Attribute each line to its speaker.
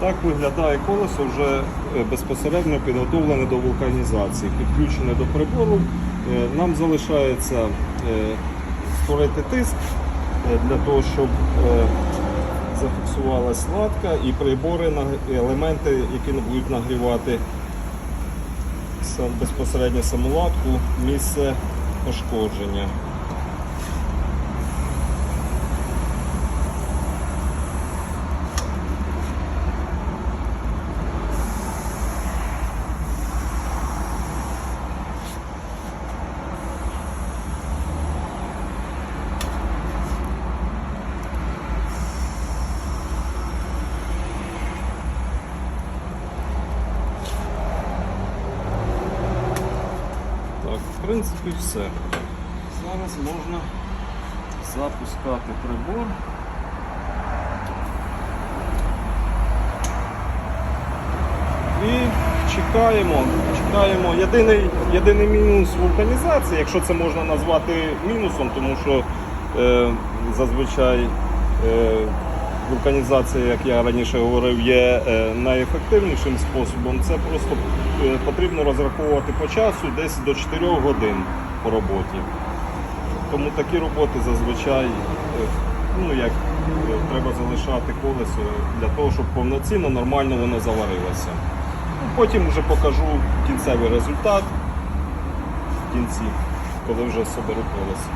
Speaker 1: Так виглядає колесо вже е, безпосередньо підготовлене до вулканізації, підключене до прибору. Е, Нам залишається е, створити тиск для того, щоб зафіксувалась латка і прибори, елементи, які будуть нагрівати безпосередньо саму латку, місце пошкодження. Так, в принципі, все. Зараз можна запускати прибор. І чекаємо. чекаємо. Єдиний, єдиний мінус вулканізації, якщо це можна назвати мінусом, тому що е, зазвичай е, вулканізація, як я раніше говорив, є е, найефективнішим способом. Це просто е, потрібно розраховувати по часу десь до 4 годин по роботі. Тому такі роботи зазвичай е, ну, як, треба залишати колесо для того, щоб повноцінно, нормально воно заварилося. Ну, Потім вже покажу кінцевий результат в кінці, коли вже соберу колесо.